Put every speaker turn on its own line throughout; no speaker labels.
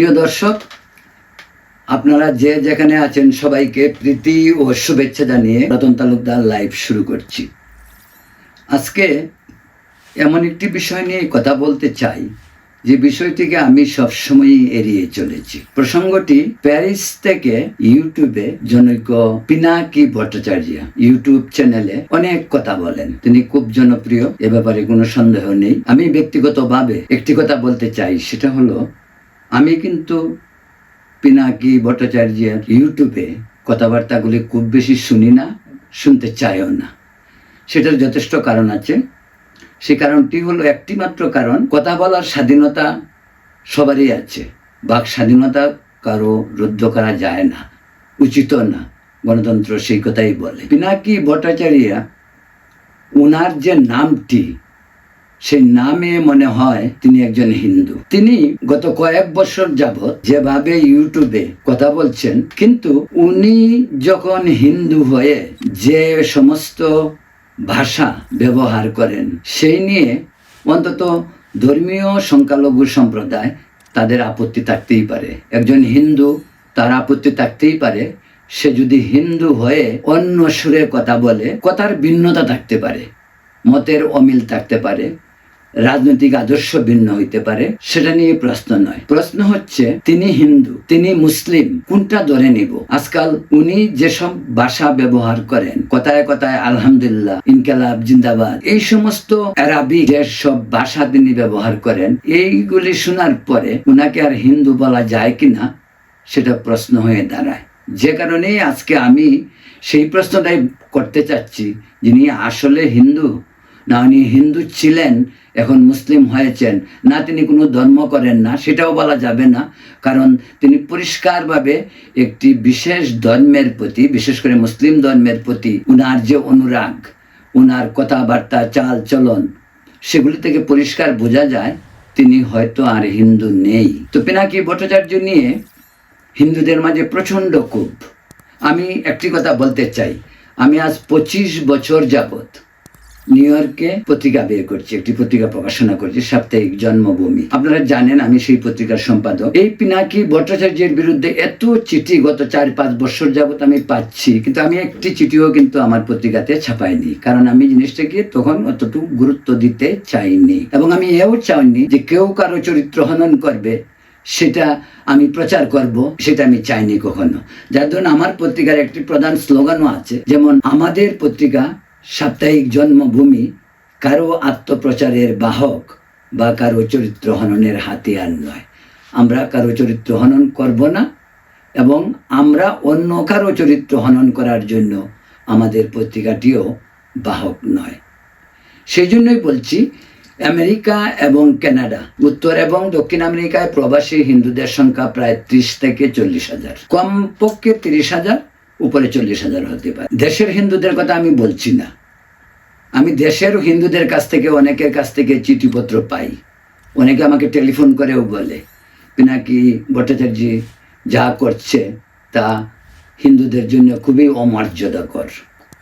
প্রিয় দর্শক, আপনারা যে যেখানে আছেন সবাইকে প্রীতি ও শুভেচ্ছা জানিয়ে রতন তালুকদার লাইভ শুরু করছি। আজকে এমন একটি বিষয় নিয়ে কথা বলতে চাই, যে বিষয়টিকে আমি সবসময়ই এড়িয়ে চলেছি। প্রসঙ্গটি প্যারিস থেকে ইউটিউবে জনৈক পিনাকি ভট্টাচার্য ইউটিউব চ্যানেলে অনেক কথা বলেন। তিনি খুব জনপ্রিয়, এ ব্যাপারে কোনো সন্দেহ নেই। আমি ব্যক্তিগতভাবে একটি কথা বলতে চাই, সেটা হলো আমি কিন্তু পিনাকি ভট্টাচার্যের ইউটিউবে কথাবার্তাগুলি খুব বেশি শুনি না, শুনতে চাইও না। সেটার যথেষ্ট কারণ আছে। সে কারণটি হলো একটি মাত্র কারণ, কথা বলার স্বাধীনতা সবারই আছে। বাক স্বাধীনতা কারও রুদ্ধ করা যায় না, উচিত না, গণতন্ত্র সেই কথাই বলে। পিনাকি ভট্টাচার্য ওনার যে নামটি সেই নামে মনে হয় তিনি একজন হিন্দু। তিনি গত কয়েক বছর যাবৎ যেভাবে ইউটিউবে কথা বলছেন, কিন্তু উনি যখন হিন্দু হয়ে যে সমস্ত ভাষা ব্যবহার করেন, সেই নিয়ে অন্তত ধর্মীয় সংখ্যালঘু সম্প্রদায় তাদের আপত্তি থাকতেই পারে। একজন হিন্দু তার আপত্তি থাকতেই পারে, সে যদি হিন্দু হয়ে অন্য সুরে কথা বলে, কথার ভিন্নতা থাকতে পারে, মতের অমিল থাকতে পারে রাজনৈতিক আদর্শ ভিন্ন হইতে পারে, সেটা নিয়ে প্রশ্ন নয়। প্রশ্ন হচ্ছে, তিনি হিন্দু, তিনি মুসলিম, কোনটা ধরে নিব? আজকাল উনি যেসব ভাষা ব্যবহার করেন, কথায় কথায় আলহামদুলিল্লাহ, ইনকালাব, জিন্দাবাদ, এই সমস্ত আরবি যেসব ভাষা তিনি ব্যবহার করেন, এইগুলি শোনার পরে উনাকে আর হিন্দু বলা যায় কিনা, সেটা প্রশ্ন হয়ে দাঁড়ায়। যে কারণে আজকে আমি সেই প্রশ্নটাই করতে চাচ্ছি, যিনি আসলে হিন্দু, না উনি হিন্দু ছিলেন এখন মুসলিম হয়েছেন, না তিনি কোনো ধর্ম করেন না, সেটাও বলা যাবে না, কারণ তিনি পরিষ্কারভাবে একটি বিশেষ ধর্মের প্রতি, বিশেষ করে মুসলিম ধর্মের প্রতি উনার যে অনুরাগ, উনার কথাবার্তা চাল চলন সেগুলি থেকে পরিষ্কার বোঝা যায়, তিনি হয়তো আর হিন্দু নেই। তো পিনাকি ভট্টাচার্য নিয়ে হিন্দুদের মাঝে প্রচণ্ড ক্ষোভ। আমি একটি কথা বলতে চাই, আমি আজ পঁচিশ বছর যাবত নিউ ইয়র্কে পত্রিকা বের করছি, একটি পত্রিকা প্রকাশনা করছি, সাপ্তাহিক জন্মভূমি। আপনারা জানেন আমি সেই পত্রিকার সম্পাদক। এই পিনাকি ভট্টাচার্যের বিরুদ্ধে এত চিঠি গত চার পাঁচ বছর যাবত আমি পাচ্ছি, কিন্তু আমি একটি চিঠিও কিন্তু আমার পত্রিকাতে ছাপাইনি, কারণ আমি জিনিসটাকে তখন অতটুকু গুরুত্ব দিতে চাইনি। এবং আমি এও চাইনি যে কেউ কারও চরিত্র হনন করবে, সেটা আমি প্রচার করব, সেটা আমি চাইনি কখনো। যার জন্য আমার পত্রিকার একটি প্রধান স্লোগানও আছে, যেমন, আমাদের পত্রিকা সাপ্তাহিক জন্মভূমি কারও আত্মপ্রচারের বাহক বা কারও চরিত্র হননের হাতিয়ার নয়। আমরা কারও চরিত্র হনন করব না এবং আমরা অন্য কারও চরিত্র হনন করার জন্য আমাদের পত্রিকাটিও বাহক নয়। সেই জন্যই বলছি, আমেরিকা এবং কানাডা, উত্তর এবং দক্ষিণ আমেরিকায় প্রবাসী হিন্দুদের সংখ্যা প্রায় ত্রিশ থেকে চল্লিশ হাজার। কমপক্ষে তিরিশ হাজার, উপরে চল্লিশ হাজার হতে পারে। দেশের হিন্দুদের কথা আমি বলছি না। আমি দেশের হিন্দুদের কাছ থেকে, অনেকের কাছ থেকে চিঠিপত্র পাই। অনেকে আমাকে টেলিফোন করেও বলে পিনাকি ভট্টাচার্য যা করছে তা হিন্দুদের জন্য খুবই অমর্যাদাকর।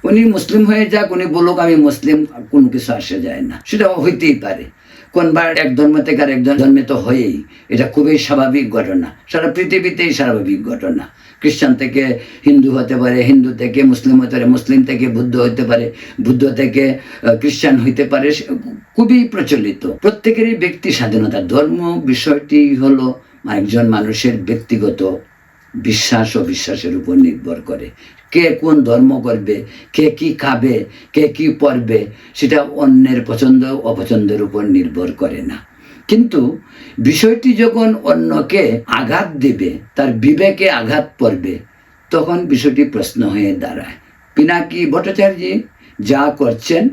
উনি মুসলিম হয়ে যাক, উনি বলুক আমি মুসলিম কোনো কিছু আসে যায় না। সেটা হইতেই পারে। কোনবার এক ধর্ম থেকে আর এক ধর্মে তো হয়েই এটা খুবই স্বাভাবিক ঘটনা। সারা পৃথিবীতেই স্বাভাবিক ঘটনা। খ্রিস্টান থেকে হিন্দু হতে পারে, হিন্দু থেকে মুসলিম হতে পারে, মুসলিম থেকে বুদ্ধ হতে পারে, বুদ্ধ থেকে খ্রিস্টান হইতে পারে খুবই প্রচলিত। প্রত্যেকেরই ব্যক্তি স্বাধীনতা। ধর্ম বিষয়টি হলো একজন মানুষের ব্যক্তিগত বিশ্বাস ও বিশ্বাসের উপর নির্ভর করে। কে কোন ধর্ম করবে, কে কি খাবে, কে কি পড়বে সেটা অন্যের পছন্দ, অপছন্দের উপর নির্ভর করে না। কিন্তু বিষয়টি যখন অন্যকে আঘাত দেবে, তার বিবেকে আঘাত পড়বে, তখন বিষয়টি প্রশ্ন হয়ে দাঁড়ায়। পিনাকি ভট্টাচার্য যা করছেন,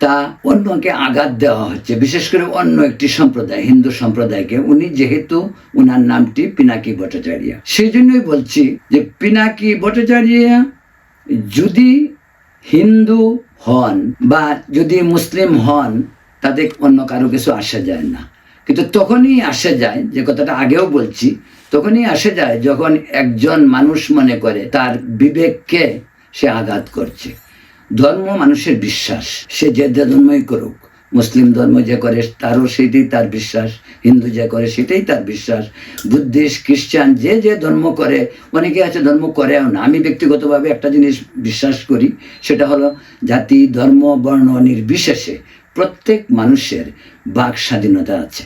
তা অন্যকে আঘাত দেওয়া হচ্ছে। বিশেষ করে অন্য একটি সম্প্রদায়, হিন্দু সম্প্রদায়কে। উনি যেহেতু উনার নামটি পিনাকি ভট্টাচার্য। সেই জন্যই বলছি যে পিনাকি ভট্টাচার্য যদি হিন্দু হন বা যদি মুসলিম হন তাতে অন্য কারও কিছু আসা যায় না। কিন্তু তখনই আসে যায়, যে কথাটা আগেও বলছি, তখনই আসে যায় যখন একজন মানুষ মনে করে তার বিবেককে সে আঘাত করছে। ধর্ম মানুষের বিশ্বাস, সে যে ধর্মই করুক। মুসলিম ধর্ম যে করে তারও সেটাই তার বিশ্বাস, হিন্দু যে করে সেটাই তার বিশ্বাস, বুদ্ধিস্ট, খ্রিস্টান যে যে ধর্ম করে, অনেকে আছে ধর্ম করেও না। আমি ব্যক্তিগতভাবে একটা জিনিস বিশ্বাস করি, সেটা হলো জাতি, ধর্ম, বর্ণ নির্বিশেষে প্রত্যেক মানুষের বাক স্বাধীনতা আছে।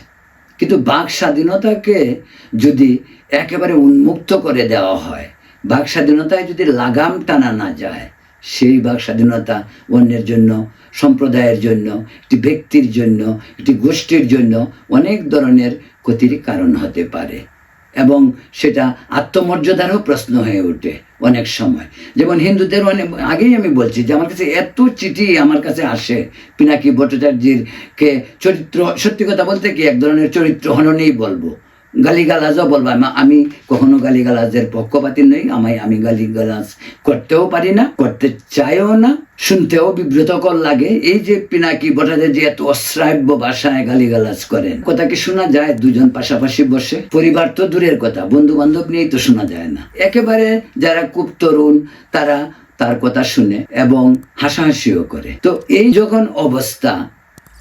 কিন্তু বাক স্বাধীনতাকে যদি একেবারে উন্মুক্ত করে দেওয়া হয়, বাক স্বাধীনতায় যদি লাগাম টানা না যায় সেই বাক স্বাধীনতা অন্যের জন্য, সম্প্রদায়ের জন্য, একটি ব্যক্তির জন্য, একটি গোষ্ঠীর জন্য অনেক ধরনের ক্ষতির কারণ হতে পারে। এবং সেটা আত্মমর্যাদারও প্রশ্ন হয়ে ওঠে অনেক সময়। যেমন হিন্দুদের অনেক, আগেই আমি বলছি যে আমার কাছে এত চিঠি আমার কাছে আসে, পিনাকি ভট্টাচার্যের কে চরিত্র, সত্যি কথা বলতে কি এক ধরনের চরিত্র হননেই বলব। গালিগালাজও বলব। আমি- কখনো গালিগালাজের পক্ষপাতি নই আমি আমি গালিগালাজ করতেও পারি না, করতে চাইও না, শুনতেও বিব্রতকর লাগে। এই যে পিনাকি ভট্টাচার্য যে এত অশ্রাব্য ভাষায় গালিগালাজ করেন, কথা কি শোনা যায়? দুজন পাশাপাশি বসে। পরিবার তো দূরের কথা বন্ধু বান্ধব নিয়েই তো শোনা যায় না। একেবারে যারা খুব তরুণ, তারা তার কথা শুনে এবং হাসাহাসিও করে। তো এই যখন অবস্থা,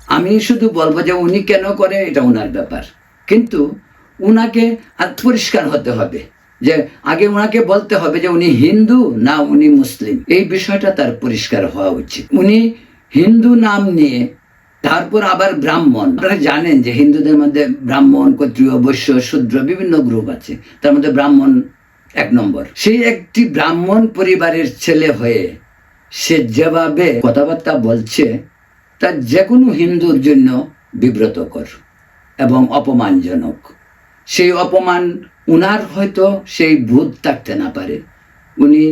আমি শুধু বলব যে উনি কেন করে, এটা ওনার ব্যাপার। কিন্তু উনাকে পরিষ্কার হতে হবে। যে আগে ওনাকে বলতে হবে যে উনি হিন্দু না উনি মুসলিম। এই বিষয়টা তার পরিষ্কার হওয়া উচিত। উনি হিন্দু নাম নিয়ে তারপর আবার ব্রাহ্মণ। আপনারা জানেন যে হিন্দুদের মধ্যে ব্রাহ্মণ, ক্ষত্রিয়, বৈশ্য, শূদ্র বিভিন্ন গ্রুপ আছে। তার মধ্যে ব্রাহ্মণ এক নম্বর। সেই একটি ব্রাহ্মণ পরিবারের ছেলে হয়ে সে যেভাবে কথাবার্তা বলছে, তা যে কোনো হিন্দুর জন্য বিব্রতকর এবং অপমানজনক। সেই অপমান উনার হয়তো সেই ভূত থাকতে না পারে। উনি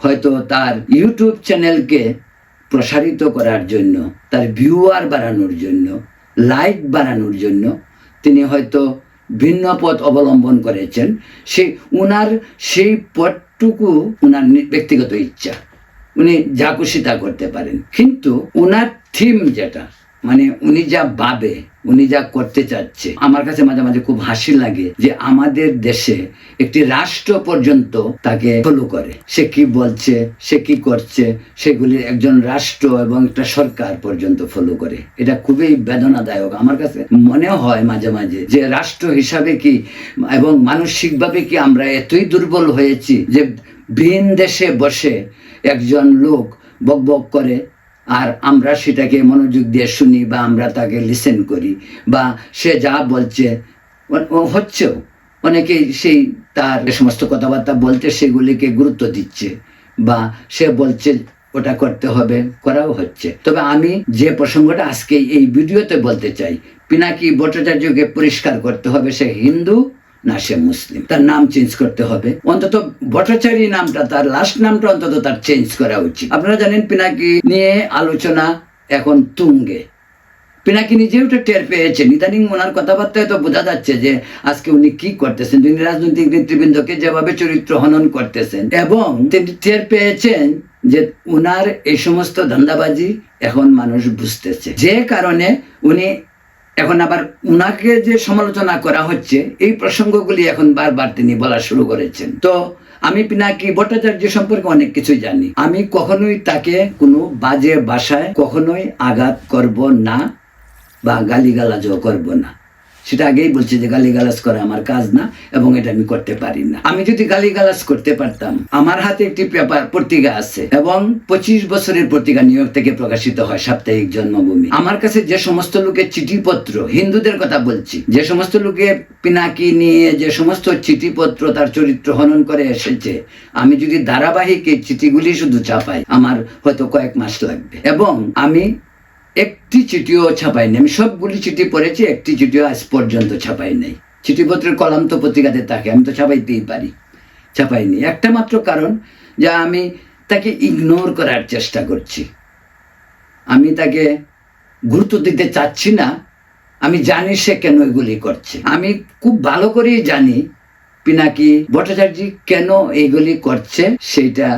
হয়তো তার ইউটিউব চ্যানেলকে প্রসারিত করার জন্য, তার ভিউয়ার বাড়ানোর জন্য, লাইক বাড়ানোর জন্য তিনি হয়তো ভিন্ন পথ অবলম্বন করেছেন। সেই উনার সেই পথটুকু উনার ব্যক্তিগত ইচ্ছা। উনি যা খুশি তা করতে পারেন। কিন্তু উনার থিম যেটা মানে উনি যা ভাবে, উনি যা করতে চাচ্ছে, আমার কাছে মাঝে মাঝে খুব হাসি লাগে যে আমাদের দেশে একটি রাষ্ট্র পর্যন্ত তাকে ফলো করে। সে কি বলছে, সে কি করছে, সেগুলি একজন রাষ্ট্র এবং একটা সরকার পর্যন্ত ফলো করে। এটা খুবই বেদনাদায়ক। আমার কাছে মনে হয় মাঝে মাঝে যে রাষ্ট্র হিসাবে কি এবং মানসিকভাবে কি আমরা এতই দুর্বল হয়েছি যে ভিন দেশে বসে একজন লোক বক বক করে আর আমরা সেটাকে মনোযোগ দিয়ে শুনি বা আমরা তাকে লিসেন করি বা সে যা বলছে হচ্ছেও। অনেকেই সেই তার সমস্ত কথাবার্তা বলতে সেগুলিকে গুরুত্ব দিচ্ছে বা সে বলছে ওটা করতে হবে, করাও হচ্ছে। তবে আমি যে প্রসঙ্গটা আজকে এই ভিডিওতে বলতে চাই, পিনাকি ভট্টাচার্যকে পরিষ্কার করতে হবে, সে হিন্দু না, সে মুসলিম। তার নাম চেঞ্জ করতে হবে। অন্তত ভট্টাচার্য নামটা, তার লাস্ট নামটা অন্তত তার চেঞ্জ করা উচিত। আপনারা জানেন, পিনাকি নিয়ে আলোচনা এখন তুঙ্গে। পিনাকি নিজেও তো টের পেয়েছেন। ইদানিং ওনার কথাবার্তায় তো বোঝা যাচ্ছে যে আজকে উনি কি করতেছেন। তিনি রাজনৈতিক নেতৃবৃন্দকে যেভাবে চরিত্র হনন করতেছেন। এবং তিনি টের পেয়েছেন যে উনার এই সমস্ত ধান্দাবাজি এখন মানুষ বুঝতেছে। যে কারণে উনি এখন আবার উনাকে যে সমালোচনা করা হচ্ছে, এই প্রসঙ্গগুলি এখন বারবার তিনি বলা শুরু করেছেন। তো আমি পিনাকি ভট্টাচার্য সম্পর্কে অনেক কিছু জানি। আমি কখনোই তাকে কোনো বাজে বাসায় কখনোই আঘাত করব না বা গালিগালাজও করব না। সেটা আগেই বলছি যে গালিগালাজ করা আমার কাজ না এবং এটা আমি করতে পারি না। আমি যদি গালিগালাজ করতে পারতাম, আমার হাতে একটি পেপার, পত্রিকা আছে এবং পঁচিশ বছরের পত্রিকা নিউ ইয়র্ক থেকে প্রকাশিত হয় সাপ্তাহিক জন্মভূমি। আমার কাছে যে সমস্ত লোকের চিঠিপত্র, হিন্দুদের কথা বলছি, যে সমস্ত লোকে পিনাকি নিয়ে যে সমস্ত চিঠিপত্র তার চরিত্র হনন করে এসেছে, আমি যদি ধারাবাহিক এই চিঠিগুলি শুধু চাপাই, আমার হয়তো কয়েক মাস লাগবে। এবং আমি একটি চিঠিও ছাপাইনি আমি সবগুলি চিঠি পড়েছি, একটি চিঠিও আজ পর্যন্ত ছাপাই নাই। চিঠিপত্রের কলাম তো পত্রিকাতে থাকে, আমি তো ছাপাইতেই পারি। ছাপাইনি একটা মাত্র কারণ যা আমি তাকে ইগনোর করার চেষ্টা করছি। আমি তাকে গুরুত্ব দিতে চাচ্ছি না, আমি জানি সে কেন এগুলি করছে। আমি খুব ভালো করেই জানি পিনাকি ভট্টাচার্য কেন এইগুলি করছে, সেইটা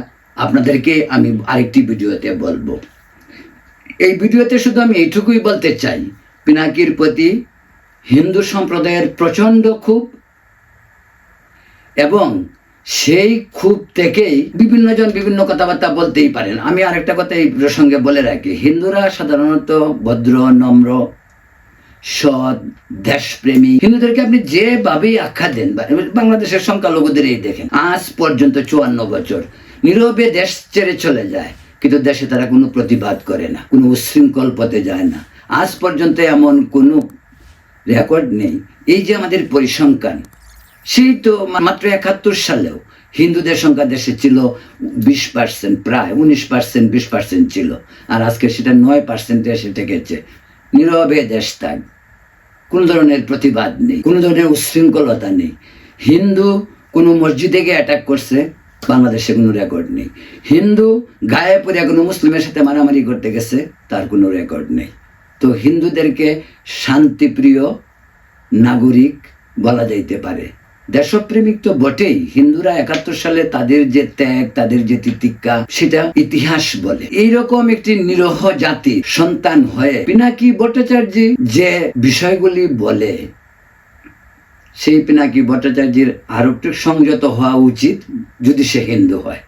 আপনাদেরকে আমি আরেকটি ভিডিওতে বলব। এই ভিডিওতে শুধু আমি এইটুকুই বলতে চাই, পিনাকির প্রতি হিন্দু সম্প্রদায়ের প্রচণ্ড ক্ষোভ এবং সেই ক্ষোভ থেকেই বিভিন্ন জন বিভিন্ন কথাবার্তা বলতেই পারেন। আমি আরেকটা কথা এই প্রসঙ্গে বলে রাখি, হিন্দুরা সাধারণত ভদ্র, নম্র, সৎ, দেশপ্রেমী। হিন্দুদেরকে আপনি যেভাবেই আখ্যা দেন বাংলাদেশের সংখ্যালঘুদের এই দেখেন, আজ পর্যন্ত চুয়ান্ন বছর, নীরবে দেশ ছেড়ে চলে যায়। কিন্তু দেশে তারা কোনো প্রতিবাদ করে না, কোনো উশৃঙ্খল পথে যায় না। আজ পর্যন্ত এমন কোনো রেকর্ড নেই। এই যে আমাদের পরিসংখ্যান, সেই তো মাত্র একাত্তর সালেও হিন্দুদের সংখ্যা দেশে ছিল বিশ পার্সেন্ট প্রায় উনিশ পার্সেন্ট বিশ পার্সেন্ট ছিল। আর আজকে সেটা নয় পার্সেন্টে এসে ঠেকেছে। নীরবে দেশ থাক কোনো ধরনের প্রতিবাদ নেই, কোনো ধরনের উশৃঙ্খলতা নেই। হিন্দু কোনো মসজিদে গিয়ে অ্যাটাক করছে বাংলাদেশে কোনো রেকর্ড নেই। হিন্দু গায়ে পড়ে কোনো মুসলিমের সাথে মারামারি করতে গেছে, তার কোনো রেকর্ড নেই। তো হিন্দুদেরকে শান্তিপ্রিয় নাগরিক বলা যাইতে পারে। দেশপ্রেমিক তো বটেই, হিন্দুরা একাত্তর সালে তাদের যে ত্যাগ, তাদের যে তিতিক্ষা, সেটা ইতিহাস বলে। এইরকম একটি নিরহ জাতি সন্তান হয়ে, পিনাকি ভট্টাচার্য যে বিষয়গুলি বলে সেই পিনাকি ভট্টাচার্যের আরও একটু সংযত হওয়া উচিত যদি সে হিন্দু হয়।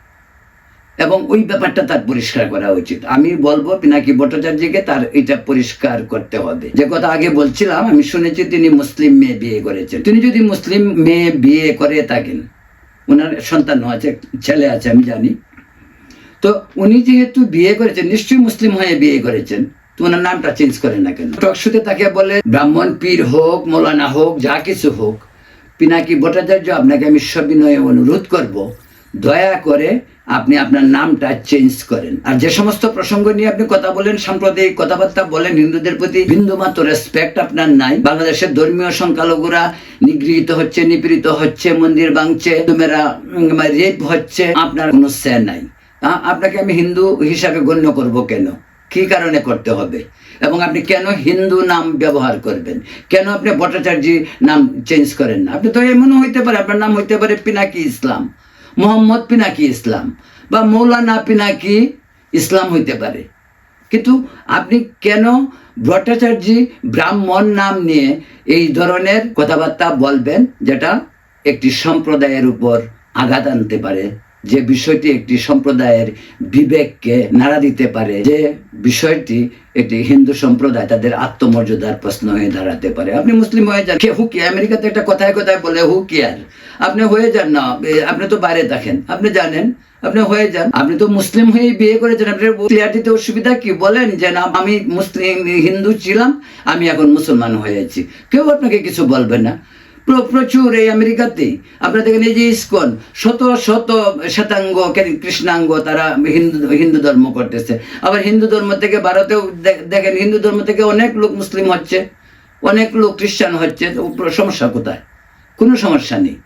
এবং ওই ব্যাপারটা তার পরিষ্কার করা উচিত। আমি বলব, পিনাকি ভট্টাচার্যকে তার এটা পরিষ্কার করতে হবে। যে কথা আগে বলছিলাম, আমি শুনেছি তিনি মুসলিম মেয়ে বিয়ে করেছেন। তিনি যদি মুসলিম মেয়ে বিয়ে করে থাকেন, ওনার সন্তান আছে, ছেলে আছে, আমি জানি। তো উনি যেহেতু বিয়ে করেছেন, নিশ্চয়ই মুসলিম হয়ে বিয়ে করেছেন। তো ওনার নামটা চেঞ্জ করেন না কেন? টকশুতে তাকে বলে, ব্রাহ্মণ, পীর হোক, মৌলানা হোক, যা কিছু হোক, পিনাকি ভট্টাচার্য, আপনাকে আমি সবিনয়ে অনুরোধ করব, দয়া করে আপনি আপনার নামটা চেঞ্জ করেন। আর যে সমস্ত প্রসঙ্গ নিয়ে আপনি কথা বলেন, সাম্প্রদায়িক কথাবার্তা বলেন, হিন্দুদের প্রতি বিন্দু মাত্র রেসপেক্ট আপনার নাই। বাংলাদেশের ধর্মীয় সংখ্যালঘুরা নিগৃহীত হচ্ছে, নিপীড়িত হচ্ছে, মন্দির ভাঙছে, তুমেরা রেপ হচ্ছে, আপনার কোনো সে নাই। আপনাকে আমি হিন্দু হিসাবে গণ্য করব কেন? কি কারণে করতে হবে? এবং আপনি কেন হিন্দু নাম ব্যবহার করবেন? কেন আপনি ভট্টাচার্য নাম চেঞ্জ করেন না? আপনি তো এমনও হইতে পারে, আপনার নাম হইতে পারে পিনাকি ইসলাম, মোহাম্মদ পিনাকি ইসলাম, বা মৌলানা পিনাকি ইসলাম হইতে পারে। কিন্তু আপনি কেন ভট্টাচার্য ব্রাহ্মণ নাম নিয়ে এই ধরনের কথাবার্তা বলবেন, যেটা একটি সম্প্রদায়ের উপর আঘাত আনতে পারে? যে বিষয়টি একটি সম্প্রদায়ের বিবেককে নাড়া দিতে পারে, যে বিষয়টি একটি হিন্দু সম্প্রদায় তাদের আত্মমর্যাদার প্রশ্ন হয়ে দাঁড়াতে পারে। আপনি মুসলিম হয়ে যান হু কি আমেরিকাতে একটা কথায় কথায় বলে হু কেয়ার। আপনি হয়ে যান না আপনি তো বাইরে থাকেন। আপনি জানেন, আপনি হয়ে যান। আপনি তো মুসলিম হয়ে বিয়ে করেছেন। আপনার ক্লিয়ার দিতে অসুবিধা কি? বলেন যে না, আমি মুসলিম, হিন্দু ছিলাম, আমি এখন মুসলমান হয়েছি। কেউ আপনাকে কিছু বলবে না? প্রচুর এই আমেরিকাতে। আপনার দেখেন এই যে ইস্কন, শত শত শ্বেতাঙ্গ কৃষ্ণাঙ্গ তারা হিন্দু হিন্দু ধর্ম করতেছে। আবার হিন্দু ধর্ম থেকে ভারতেও দেখেন হিন্দু ধর্ম থেকে অনেক লোক মুসলিম হচ্ছে, অনেক লোক খ্রিস্টান হচ্ছে সমস্যা কোথায়? কোনো সমস্যা নেই।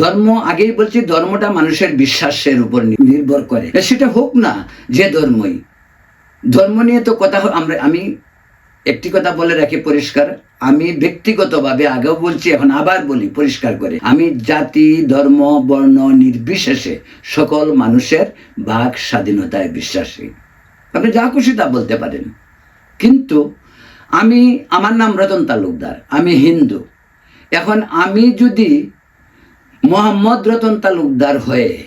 ধর্ম, আগেই বলছি, ধর্মটা মানুষের বিশ্বাসের উপর নির্ভর করে। সেটা হোক না, যে ধর্মই। ধর্ম নিয়ে তো কথা আমরা, আমি একটি কথা বলে রাখি পরিষ্কার। আমি ব্যক্তিগতভাবে আগেও বলছি, এখন আবার বলি পরিষ্কার করে। আমি জাতি, ধর্ম, বর্ণ নির্বিশেষে সকল মানুষের বাক স্বাধীনতায় বিশ্বাসী। আপনি যা খুশি তা বলতে পারেন। কিন্তু আমি, আমার নাম রতন তালুকদার, আমি হিন্দু। এখন আমি যদি মোহাম্মদ রতন তালুকদার হয়ে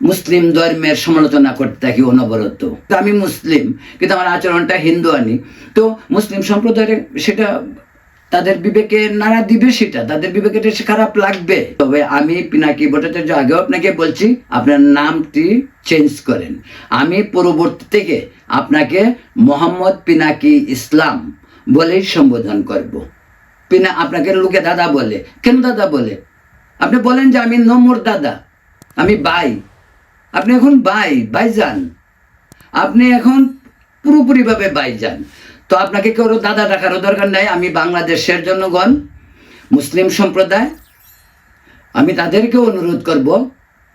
মুসলিম ধর্মের সমালোচনা করতে থাকি অনবরত। আমি মুসলিম, কিন্তু আমার আচরণটা হিন্দু আনি তো মুসলিম সম্প্রদায়ের সেটা তাদের বিবেকে নাড়া দিবে সেটা, তাদের বিবেকে খারাপ লাগবে। তবে আমি পিনাকি ভট্টাচার্য, আগেও আপনাকে বলছি, আপনার নামটি চেঞ্জ করেন। আমি পরবর্তী থেকে আপনাকে মোহাম্মদ পিনাকি ইসলাম বলেই সম্বোধন করব। পিনা, আপনাকে লোকে দাদা বলে। কেন দাদা বলে? আপনি বলেন যে আমি নম্বর দাদা, আমি ভাই আপনি এখন ভাই যান আপনি এখন পুরোপুরিভাবে বাই যান তো আপনাকে কেউ দাদা ডাকারও দরকার নাই, আমি বাংলাদেশের জনগণ, মুসলিম সম্প্রদায়। আমি তাদেরকে অনুরোধ করব,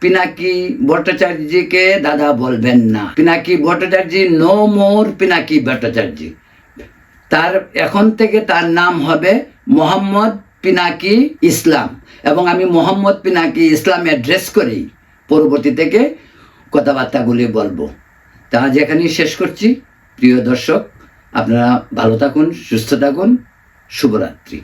পিনাকি ভট্টাচার্যকে দাদা বলবেন না। Pinaki Bhattacharya, no more Pinaki Bhattacharya. তার এখন থেকে তার নাম হবে মোহাম্মদ পিনাকি ইসলাম। এবং আমি মোহাম্মদ পিনাকি ইসলাম অ্যাড্রেস করি। পরবর্তী থেকে কথাবার্তাগুলি বলব। তা আজ এখানেই শেষ করছি। প্রিয় দর্শক, আপনারা ভালো থাকুন, সুস্থ থাকুন। শুভরাত্রি।